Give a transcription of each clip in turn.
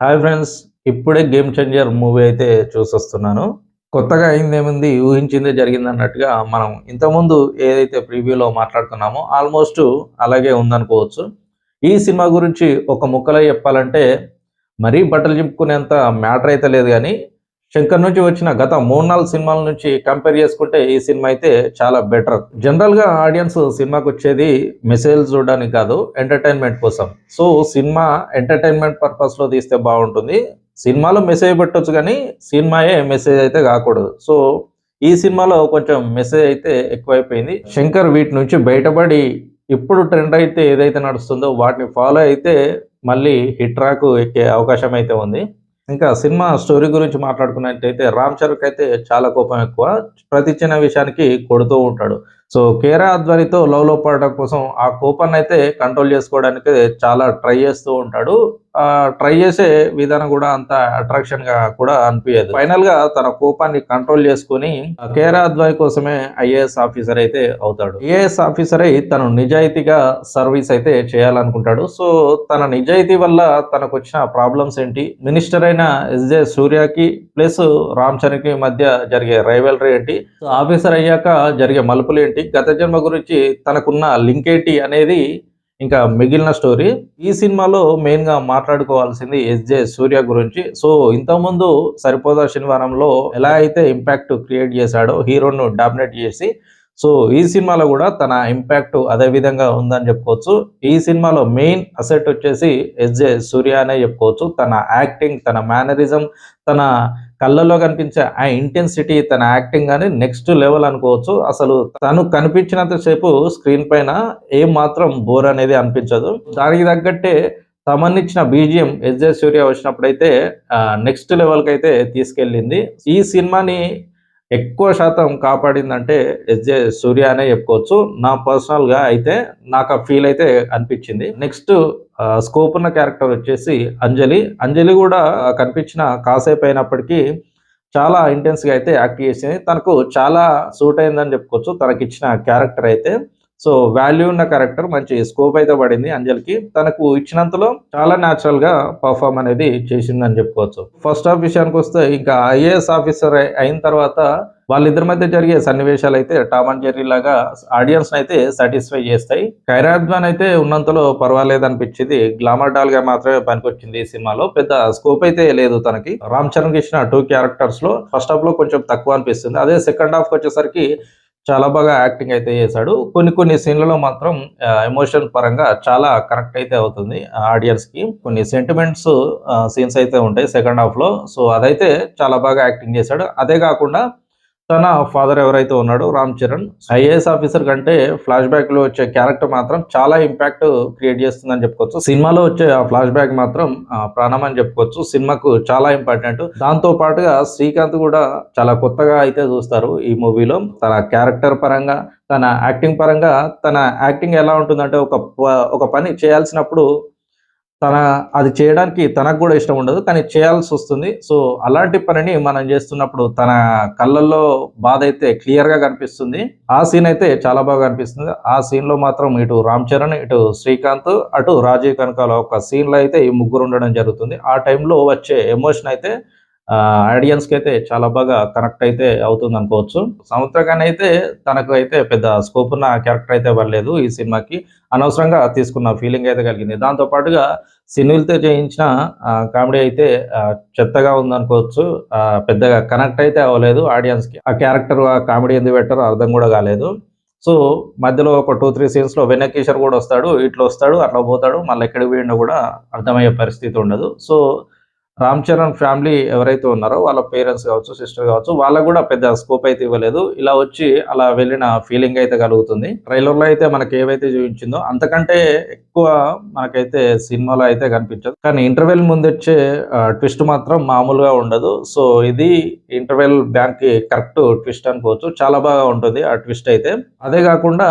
Hi friends ఇప్పుడే game changer movie అయితే చూసొస్తున్నాను. కొత్తగా అయిందేముంది ఊహించిందే జరిగింది అన్నట్టుగా మనం ఇంతకుముందు ఏదైతే ప్రివ్యూలో మాట్లాడుకున్నామో ఆల్మోస్ట్ అలాగే ఉందనుకోవచ్చు. ఈ సినిమా గురించి ఒక ముక్కలో చెప్పాలంటే మరీ బట్టలు చింపుకునేంత మ్యాటర్ అయితే లేదు కానీ శంకర్ నుంచి వచ్చిన గత మూడు నాలుగు సినిమాల నుంచి కంపేర్ చేసుకుంటే ఈ సినిమా అయితే చాలా బెటర్ జనరల్గా ఆడియన్స్ సినిమాకి వచ్చేది మెసేజ్ చూడడానికి కాదు ఎంటర్టైన్మెంట్ కోసం. సో సినిమా ఎంటర్టైన్మెంట్ పర్పస్లో తీస్తే బాగుంటుంది. సినిమాలో మెసేజ్ పెట్టొచ్చు కానీ సినిమాయే మెసేజ్ అయితే కాకూడదు. సో ఈ సినిమాలో కొంచెం మెసేజ్ అయితే ఎక్కువైపోయింది. శంకర్ వీటి నుంచి బయటపడి ఇప్పుడు ట్రెండ్ అయితే ఏదైతే నడుస్తుందో వాటిని ఫాలో అయితే మళ్ళీ హిట్ ట్రాక్ ఎక్కే అవకాశం అయితే ఉంది. ఇంకా సినిమా స్టోరీ గురించి మాట్లాడుకున్నట్టయితే రామ్ చరణ్ అయితే చాలా కోపం ఎక్కువ. ప్రతి చిన్న విషయానికి కొడుతూ ఉంటాడు. సో కేరా అద్వానితో లవ్లో పడడం కోసం ఆ కూపన్ అయితే కంట్రోల్ చేసుకోవడానికి చాలా ట్రై చేస్తూ ఉంటాడు. ఆ ట్రై చేసే విధానం కూడా అంత అట్రాక్షన్గా కూడా అనిపించదు ఫైనల్గా తన కోపాన్ని కంట్రోల్ చేసుకుని కేరా అద్వాయి కోసమే ఐఏఎస్ ఆఫీసర్ అయితే అవుతాడు. ఐఏఎస్ ఆఫీసర్ అయి తను నిజాయితీగా సర్వీస్ అయితే చేయాలనుకుంటాడు. సో తన నిజాయితీ వల్ల తనకు వచ్చిన ప్రాబ్లమ్స్ ఏంటి? మినిస్టర్ అయిన ఎస్జే సూర్యకి ప్లస్ రామ్ చరణ్కి మధ్య జరిగే రైవలరీ ఏంటి? ఆఫీసర్ అయ్యాక జరిగే మలుపులు ఏంటి? గత జన్మ గురించి తనకున్న లింక్ ఏంటి అనేది ఇంకా మిగిలిన స్టోరీ. ఈ సినిమాలో మెయిన్గా మాట్లాడుకోవాల్సింది ఎస్జే సూర్య గురించి. సో ఇంతకుముందు సరిపోదా శనివారంలో ఎలా అయితే ఇంపాక్ట్ క్రియేట్ చేశాడో హీరోను డామినేట్ చేసి సో ఈ సినిమాలో కూడా తన ఇంపాక్ట్ అదే విధంగా ఉందని చెప్పుకోవచ్చు. ఈ సినిమాలో మెయిన్ అసెట్ వచ్చేసి ఎస్జే సూర్య అనే చెప్పుకోవచ్చు. తన యాక్టింగ్ తన మేనరిజం తన కళ్ళల్లో కనిపించే ఆ ఇంటెన్సిటీ తన యాక్టింగ్ అని నెక్స్ట్ లెవెల్ అనుకోవచ్చు. అసలు తను కనిపించినంత సేపు స్క్రీన్ పైన ఏం మాత్రం బోర్ అనేది అనిపించదు. దానికి తగ్గట్టే తమన్నిచ్చిన బీజిఎం ఎస్జే సూర్య వచ్చినప్పుడైతే నెక్స్ట్ లెవెల్కి అయితే తీసుకెళ్ళింది. ఈ సినిమాని ఎక్కువ శాతం కాపాడిందంటే ఎస్జే సూర్య అనే చెప్పుకోవచ్చు. నా పర్సనల్గా అయితే నాకు ఆ ఫీల్ అయితే అనిపించింది. నెక్స్ట్ స్కోప్ ఉన్న క్యారెక్టర్ వచ్చేసి అంజలి. అంజలి కూడా కనిపించిన కాసేపు అయినప్పటికీ చాలా ఇంటెన్స్గా అయితే యాక్ట్ చేసింది. తనకు చాలా సూట్ అయిందని చెప్పుకోవచ్చు. తనకిచ్చిన క్యారెక్టర్ అయితే సో వాల్యూ ఉన్న క్యారెక్టర్ మంచి స్కోప్ అయితే పడింది. అంజలికి తనకు ఇచ్చినంతలో చాలా న్యాచురల్గా పర్ఫామ్ అనేది చేసిందని చెప్పుకోవచ్చు. ఫస్ట్ హాఫ్ విషయానికి వస్తే ఇంకా ఐఏఎస్ ఆఫీసర్ అయిన తర్వాత వాళ్ళిద్దరి మధ్య జరిగే సన్నివేశాలు అయితే టామ్ అండ్ జెర్రీ లాగా ఆడియన్స్ అయితే సాటిస్ఫై చేస్తాయి. ఖైరాద్వాన్ అయితే ఉన్నంతలో పర్వాలేదు అనిపించింది. గ్లామర్ డాల్గా మాత్రమే పనికొచ్చింది ఈ సినిమాలో. పెద్ద స్కోప్ అయితే లేదు తనకి. రామ్ చరణ్కి ఇచ్చిన టూ క్యారెక్టర్స్లో ఫస్ట్ హాఫ్లో కొంచెం తక్కువ అనిపిస్తుంది. అదే సెకండ్ హాఫ్ వచ్చేసరికి చాలా బాగా యాక్టింగ్ అయితే చేశాడు. కొన్ని కొన్ని సీన్లలో మాత్రం ఎమోషన్ పరంగా చాలా కరెక్ట్ అయితే అవుతుంది ఆడియన్స్కి కొన్ని సెంటిమెంట్స్ సీన్స్ అయితే ఉంటాయి సెకండ్ హాఫ్లో సో అదైతే చాలా బాగా యాక్టింగ్ చేశాడు. అదే కాకుండా తన ఫాదర్ ఎవరైతే ఉన్నాడో రామ్ చరణ్ ఐఏఎస్ ఆఫీసర్ కంటే ఫ్లాష్ బ్యాక్లో వచ్చే క్యారెక్టర్ మాత్రం చాలా ఇంపాక్ట్ క్రియేట్ చేస్తుందని చెప్పుకోవచ్చు. సినిమాలో వచ్చే ఆ ఫ్లాష్ బ్యాక్ మాత్రం ప్రాణం అని చెప్పుకోవచ్చు. సినిమాకు చాలా ఇంపార్టెంట్. దాంతో పాటుగా శ్రీకాంత్ కూడా చాలా కొత్తగా అయితే చూస్తారు ఈ మూవీలో. తన క్యారెక్టర్ పరంగా తన యాక్టింగ్ పరంగా తన యాక్టింగ్ ఎలా ఉంటుందంటే ఒక ఒక పని చేయాల్సినప్పుడు తన అది చేయడానికి తనకు కూడా ఇష్టం ఉండదు కానీ చేయాల్సి వస్తుంది. సో అలాంటి పనిని మనం చేస్తున్నప్పుడు తన కళ్ళల్లో బాధ అయితే క్లియర్గా కనిపిస్తుంది. ఆ సీన్ అయితే చాలా బాగా కనిపిస్తుంది ఆ సీన్లో మాత్రం ఇటు రామ్ చరణ్ ఇటు శ్రీకాంత్ అటు రాజీవ్ కనకాల ఒక సీన్లో అయితే ఈ ముగ్గురు ఉండడం జరుగుతుంది. ఆ టైంలో వచ్చే ఎమోషన్ అయితే ఆడియన్స్కి అయితే చాలా బాగా కనెక్ట్ అయితే అవుతుంది అనుకోవచ్చు సముద్రగాని అయితే తనకు అయితే పెద్ద స్కోప్ ఉన్న క్యారెక్టర్ అయితే పడలేదు ఈ సినిమాకి. అనవసరంగా తీసుకున్న ఫీలింగ్ అయితే కలిగింది. దాంతో పాటుగా సినిల్తో చేయించిన కామెడీ అయితే చెత్తగా ఉందనుకోవచ్చు. ఆ, పెద్దగా కనెక్ట్ అయితే అవ్వలేదు ఆడియన్స్కి. ఆ క్యారెక్టర్ ఆ కామెడీ ఎందుకు పెట్టారో అర్థం కూడా కాలేదు. సో మధ్యలో ఒక టూ త్రీ సీన్స్లో వెనక్ కూడా వస్తాడు ఇట్లా వస్తాడు అట్లా పోతాడు మళ్ళీ ఎక్కడికి పోయిండో కూడా అర్థమయ్యే పరిస్థితి ఉండదు. సో రామ్ చరణ్ ఫ్యామిలీ ఎవరైతే ఉన్నారో వాళ్ళ పేరెంట్స్ కావచ్చు సిస్టర్ కావచ్చు వాళ్ళకు కూడా పెద్ద స్కోప్ అయితే ఇవ్వలేదు. ఇలా వచ్చి అలా వెళ్ళిన ఫీలింగ్ అయితే కలుగుతుంది. ట్రైలర్లో అయితే మనకి ఏవైతే చూపించిందో అంతకంటే ఎక్కువ మనకైతే సినిమాలో అయితే కనిపించదు. కానీ ఇంటర్వెల్ ముందు వచ్చే ట్విస్ట్ మాత్రం మామూలుగా ఉండదు. సో ఇది ఇంటర్వెల్ బ్యాంక్కి కరెక్ట్ ట్విస్ట్ అనుకోవచ్చు. చాలా బాగా ఉంటుంది ఆ ట్విస్ట్ అయితే. అదే కాకుండా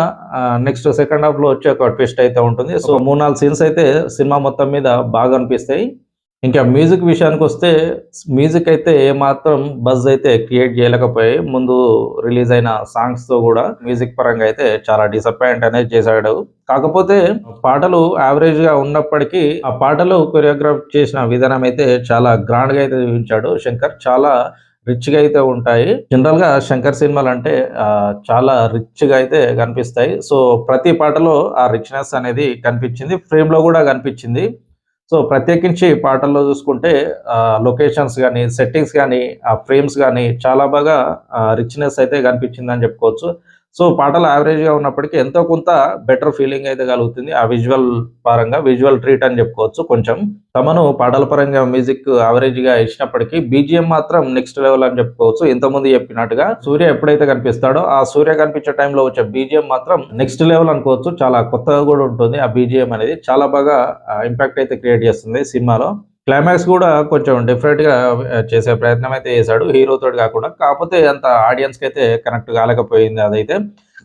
నెక్స్ట్ సెకండ్ హాఫ్లో వచ్చే ఒక ట్విస్ట్ అయితే ఉంటుంది. సో మూడు నాలుగు సీన్స్ అయితే సినిమా మొత్తం మీద బాగా అనిపిస్తాయి. ఇంకా మ్యూజిక్ విషయానికి వస్తే మ్యూజిక్ అయితే ఏమాత్రం బజ్ అయితే క్రియేట్ చేయలేకపోయి ముందు రిలీజ్ అయిన సాంగ్స్తో కూడా మ్యూజిక్ పరంగా అయితే చాలా డిసప్పాయింట్ అనేది చేశాడు. కాకపోతే పాటలు యావరేజ్గా ఉన్నప్పటికీ ఆ పాటలు కొరియోగ్రాఫ్ చేసిన విధానం అయితే చాలా గ్రాండ్గా అయితే చూపించాడు. శంకర్ చాలా రిచ్గా అయితే ఉంటాయి. జనరల్గా శంకర్ సినిమాలు అంటే ఆ, చాలా రిచ్గా అయితే కనిపిస్తాయి. సో ప్రతి పాటలో ఆ రిచ్నెస్ అనేది కనిపించింది. ఫ్రేమ్లో కూడా కనిపించింది. సో ప్రత్యేకించి పాటల్లో చూసుకుంటే లొకేషన్స్ కానీ సెట్టింగ్స్ కానీ ఆ ఫ్రేమ్స్ కానీ చాలా బాగా రిచ్నెస్ అయితే కనిపించిందని చెప్పుకోవచ్చు. సో పాటలు యావరేజ్గా గా ఉన్నప్పటికీ ఎంతో కొంత బెటర్ ఫీలింగ్ అయితే కలుగుతుంది. ఆ విజువల్ పరంగా విజువల్ ట్రీట్ అని చెప్పుకోవచ్చు. కొంచెం తమను పాటల పరంగా మ్యూజిక్గా ఇచ్చినప్పటికీ బీజిఎం మాత్రం నెక్స్ట్ లెవెల్ అని చెప్పుకోవచ్చు. ఇంతకుముందు చెప్పినట్టుగా సూర్య ఎప్పుడైతే కనిపిస్తాడో ఆ సూర్య కనిపించే టైంలో వచ్చే బీజిఎం మాత్రం నెక్స్ట్ లెవెల్ అనుకోవచ్చు. చాలా కొత్తగా కూడా ఉంటుంది. ఆ బీజిఎం అనేది చాలా బాగా ఇంపాక్ట్ అయితే క్రియేట్ చేస్తుంది సినిమాలో. క్లైమాక్స్ కూడా కొంచెం డిఫరెంట్గా చేసే ప్రయత్నం అయితే చేశాడు హీరోతో కాకుండా. కాకపోతే అంత ఆడియన్స్కి అయితే కనెక్ట్ కాలేకపోయింది అదైతే.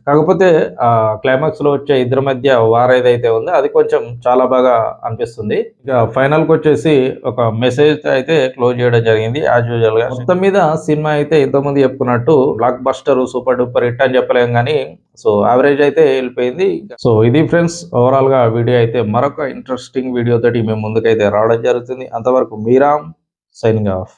కాకపోతే ఆ క్లైమాక్స్లో వచ్చే ఇద్దరి మధ్య వార్ ఏదైతే ఉందో అది కొంచెం చాలా బాగా అనిపిస్తుంది. ఇక ఫైనల్కి వచ్చేసి ఒక మెసేజ్ అయితే క్లోజ్ చేయడం జరిగింది యాజ్ యూజువల్గా. మొత్తం మీద సినిమా అయితే ఇంతకుముందు చెప్పుకున్నట్టు blockbuster super duper hit అని చెప్పలేం కానీ సో యావరేజ్ అయితే వెళ్ళిపోయింది. సో ఇది ఫ్రెండ్స్ ఓవరాల్గా వీడియో అయితే మరొక ఇంట్రెస్టింగ్ వీడియో తోటి మేము ముందుకైతే రావడం జరుగుతుంది. అంతవరకు మీరామ్ సైనింగ్ ఆఫ్